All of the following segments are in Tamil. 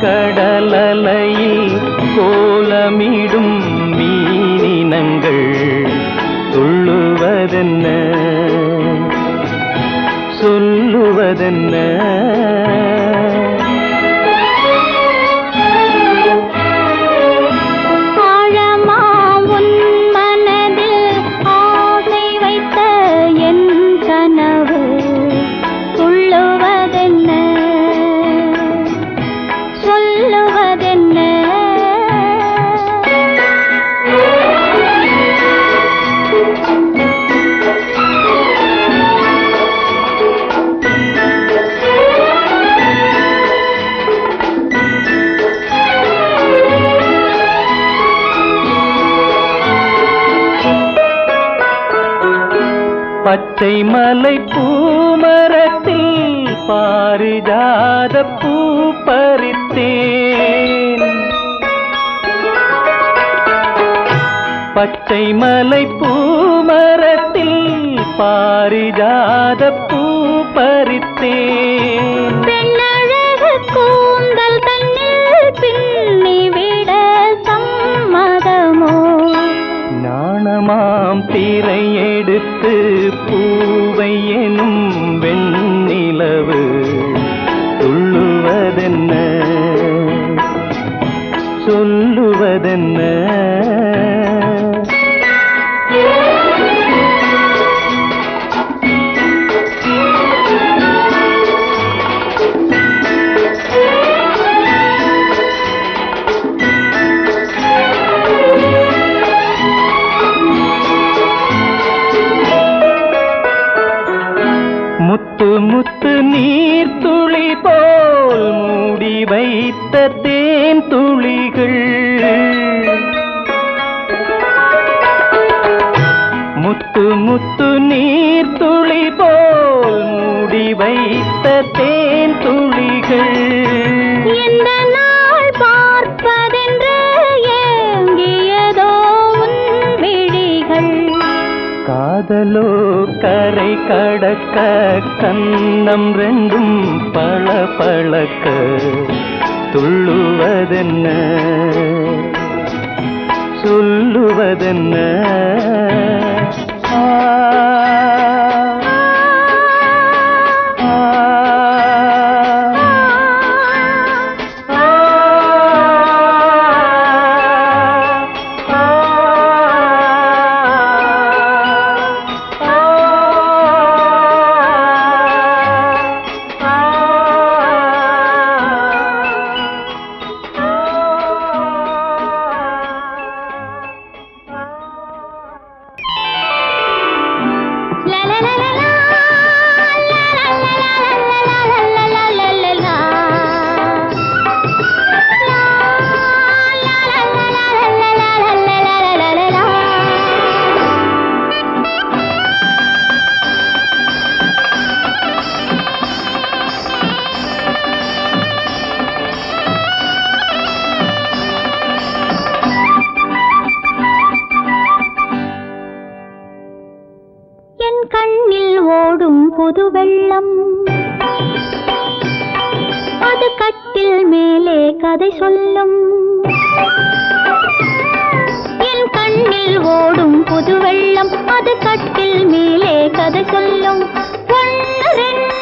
கடலையில் கோலமிடும் மீனினங்கள் துள்ளுவதென்ன சொல்லுவதென்ன? பச்சை மலை பூமரத்தில் பாரிஜாத பூ பறித்தேன். பச்சை மலை பூமரத்தில் பாரிஜாத பூ பறி காதலோ கரை கடக்க கண்ணம் ரெண்டும் பழ பழக்க துள்ளுவதென்ன சொல்லுவதென்ன? ஆ ஓடும் புது வெள்ளம் அது கட்டில் மேலே கதை சொல்லும். என் கண்ணில் ஓடும் புது வெள்ளம் அது கட்டில் மேலே கதை சொல்லும். ஒன்று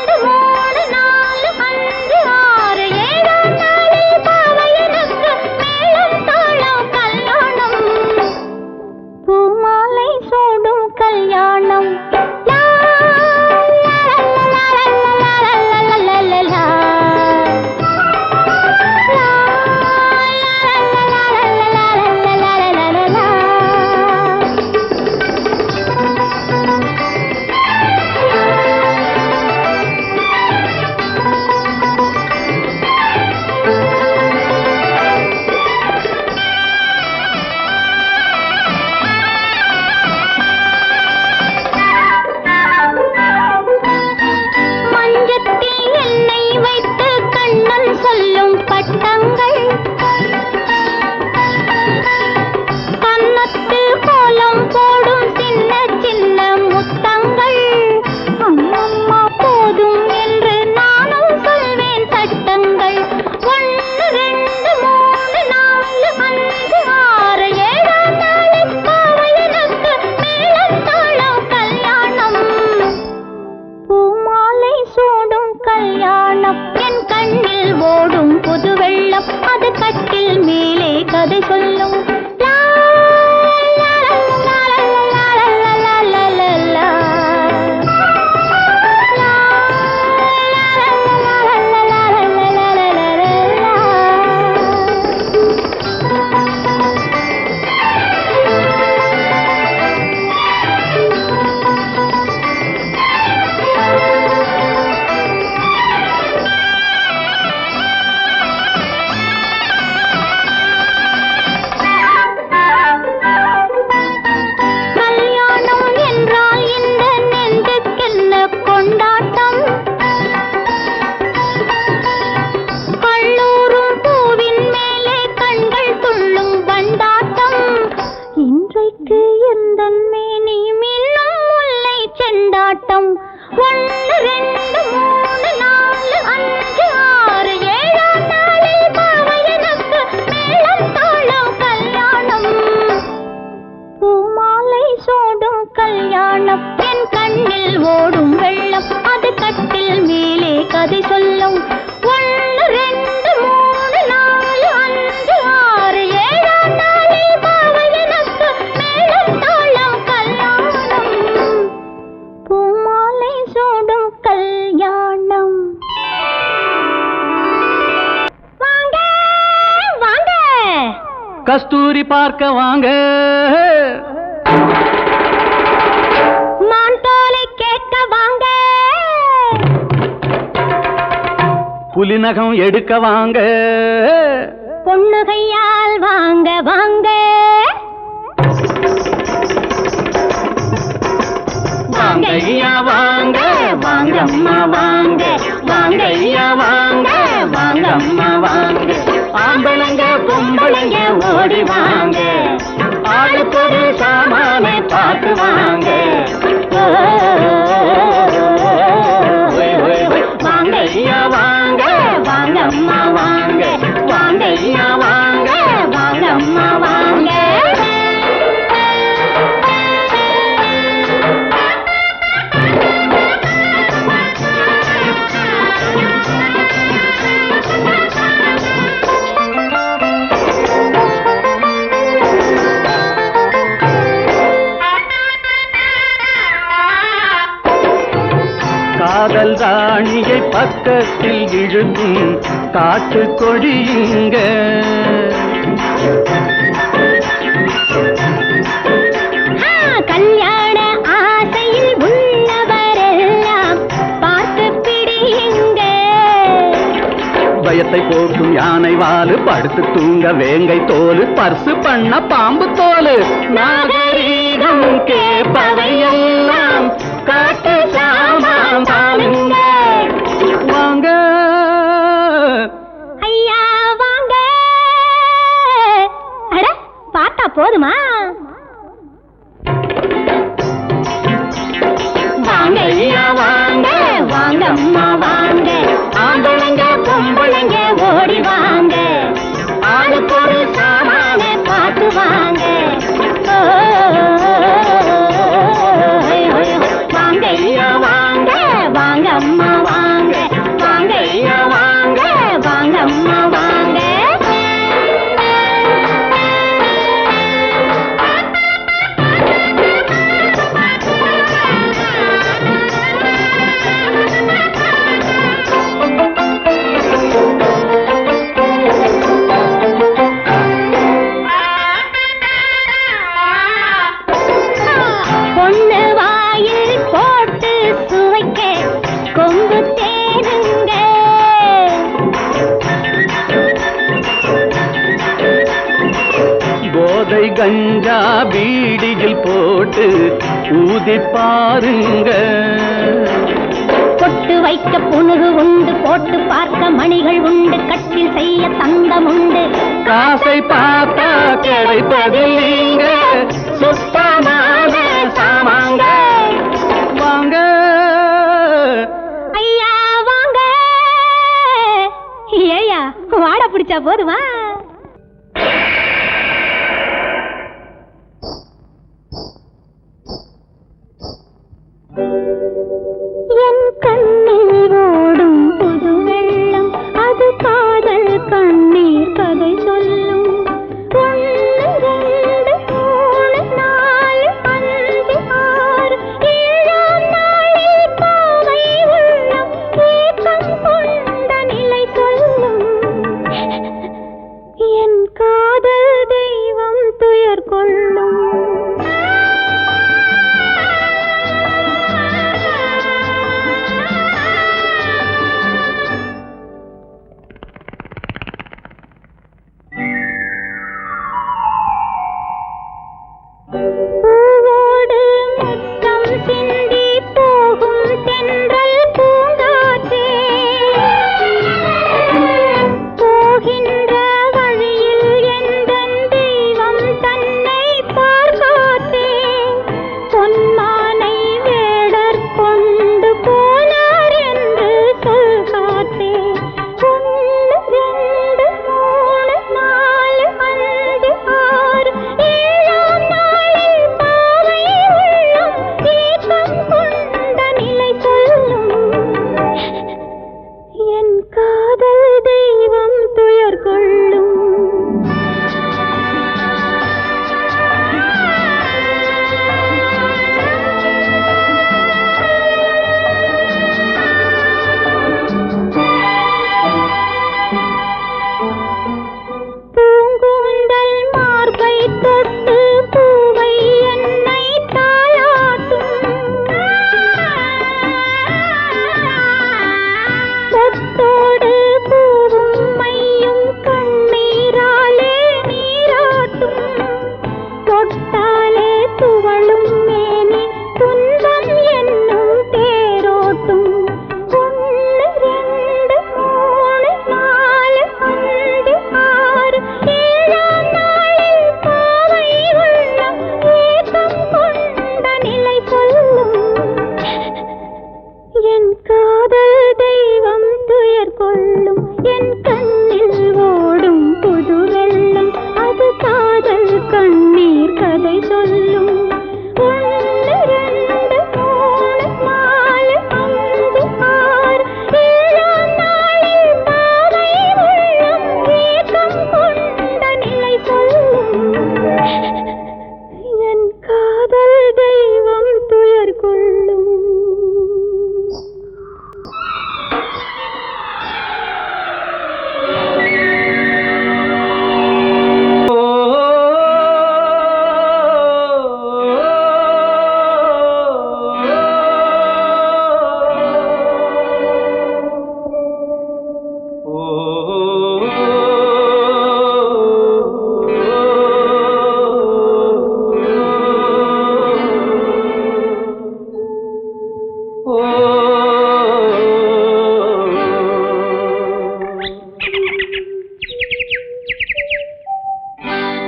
பார்க்க வாங்க. மான் தோலை கேட்க வாங்க. புலிநகம் எடுக்க வாங்க. பொண்ணுகையால் வாங்க வாங்க. வாங்க ஐயா வாங்க வாங்க அம்மா வாங்க வாங்க ஐயா வாங்க. வாங்க அம்மா வாங்க. ஆம்பளைங்க பொம்பளைங்க ஓடி வாங்க ஆளுக்கு ஒரு சாமானை பார்த்து வாங்க. பக்கத்தில் இழுக்கும் காட்டு கொடியுங்க கல்யாண ஆசையில் உள்ளவரெல்லாம் பார்த்து பிடியுங்க. பயத்தை போக்கும் யானை வாலு படுத்து தூங்க வேங்கை தோலு பர்சு பண்ண பாம்பு தோலு. நாகரீகம் கேட்பவையெல்லாம் காட்டு போதுமா? வாங்க ஐயா வாங்க. வாங்க அம்மா வாங்க. பீடியில் போட்டு ஊதி பாருங்க. பொட்டு வைக்க புனுகு உண்டு போட்டு பார்க்க மணிகள் உண்டு கட்டில் செய்ய தங்கம் உண்டு. காசை பார்த்தா கிடைப்பதில்லைங்க சுத்தமான சாமாங்க வாங்க. ஐயா வாங்க. ஏயா வாட பிடிச்சா போதுமா என் கண்ணில் ஓடும் புது வெள்ளம் அது காதல் கண்ணீர் கதை சொல்ல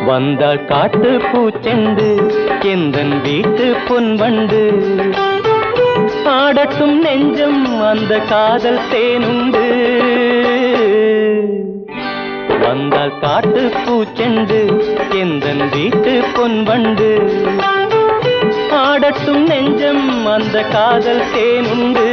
வந்தாள் காட்டு பூச்செண்டு எந்தன் வீட்டு பொன் வண்டு ஆடட்டும் நெஞ்சம் அந்த காதல் தேனுண்டு. வந்தால் காட்டு பூச்செண்டு எந்தன் வீட்டு பொன் வண்டு ஆடட்டும் நெஞ்சம் அந்த காதல் தேனுண்டு.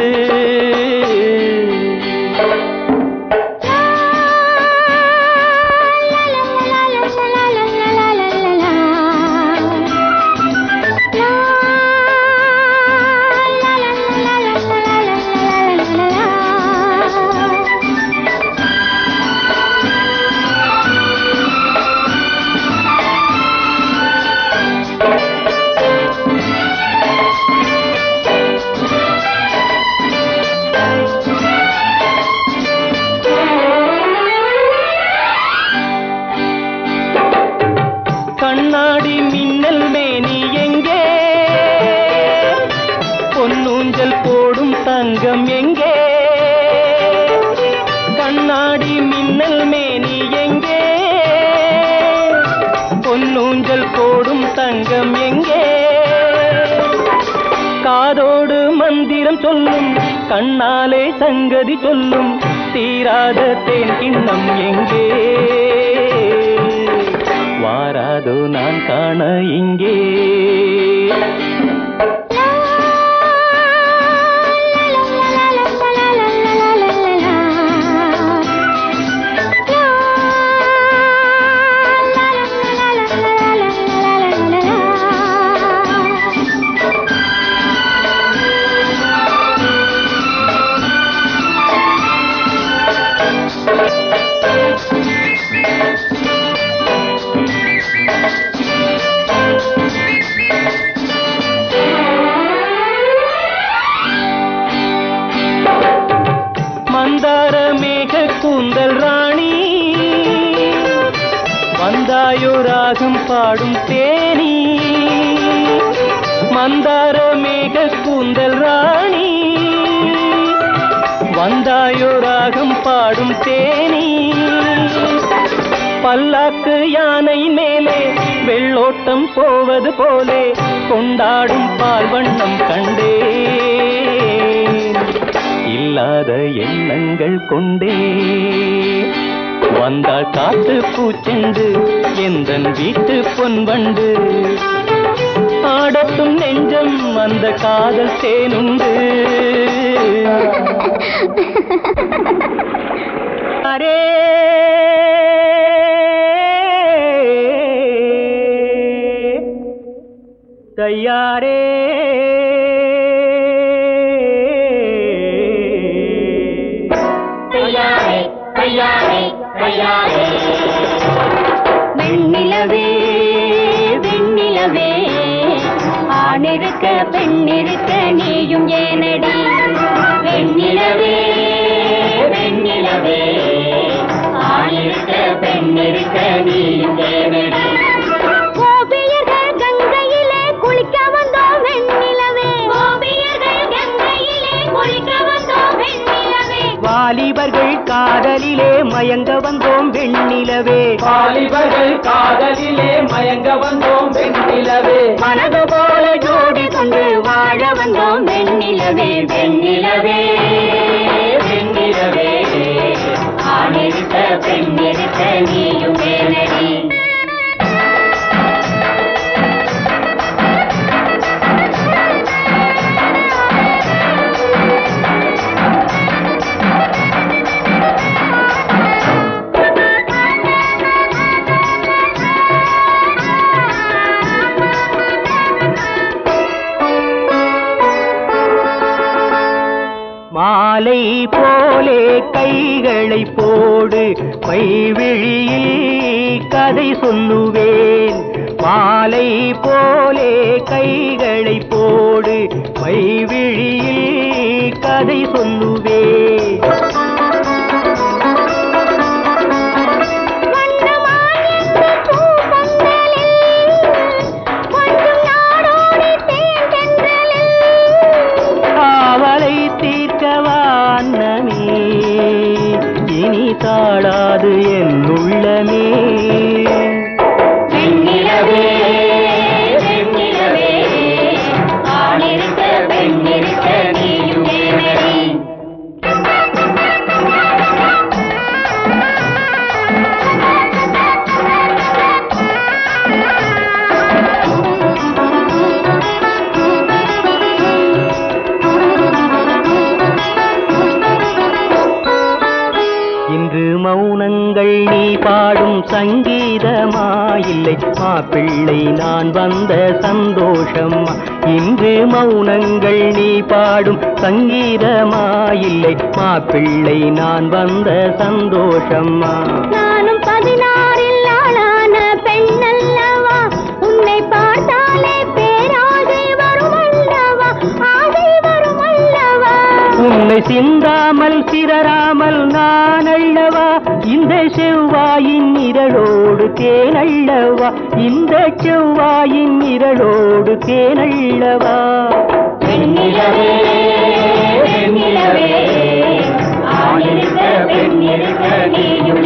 மந்திரம் சொல்லும் கண்ணாலே சங்கதி சொல்லும் தீராத தேன் கிண்ணம் எங்கே? வாராதோ நான் காண இங்கே. பாடும் தேனி. மந்தார மேக கூந்தல் ராணி. வந்தாயோ ராகம் பாடும் தேனி. பல்லாக்கு யானை மேலே வெள்ளோட்டம் போவது போலே கொண்டாடும் பால்வண்ணம் கண்டே இல்லாத எண்ணங்கள் கொண்டே. வந்தால் காட்டு பூச்சென்று எந்தன் வீட்டு பொன்வண்டு ஆடட்டும் நெஞ்சம் அந்த காதல் தேனுண்டு. அரே. தையாரே. தையாரே தையாரே தையாரே. வெண்ணிலவே வெண்ணிலவே. ஆணிருக்க பெண்ணிருக்க நீயும் ஏனடி. வெண்ணிலவே வெண்ணிலவே. ஆணிருக்க பெண்ணிருக்க நீயும் ஏனடி. வாலிபர்கள் காதலிலே மயங்க வந்தோம் வெண்ணிலவே. வாலிபர்கள் காதலிலே மயங்க வந்தோம் வெண்ணிலவே. மனது போல ஜோடி கொண்டு வாழ வந்தோம் வெண்ணிலவே வெண்ணிலவே வெண்ணிலவே. ஆணிருக்க பெண்ணிருக்க நீயும் விழியில் கதை சொல்லுவேன். மாலை போலே கைகளை போடு. மைவிழியில் கதை சொல்லுவேன். சங்கீதமா இல்லை மாப்பிள்ளை நான் வந்த சந்தோஷம்மா. இன்று மௌனங்கள் நீ பாடும் சங்கீதமா இல்லை மாப்பிள்ளை நான் வந்த சந்தோஷம்மா. உன்னை சிந்தாமல் சிதறாமல் நான் அல்லவா இந்த செவ்வாயின் இரளோடு தேனள்ளவா இந்த செவ்வாயின் இரளோடு தேனள்ளவா பெண்ணிலவே பெண்ணிலவே ஆணிருக்க பெண்ணிருக்க நீயும்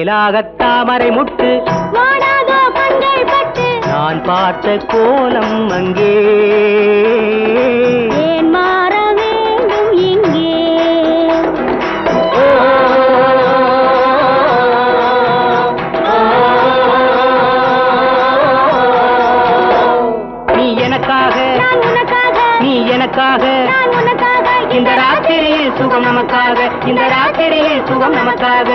மேலாகத் தாமரை முட்டு நான் பார்த்த கோலம் அங்கே. நமக்காக இந்த ராத்திரியில் சுகம் நமக்காக.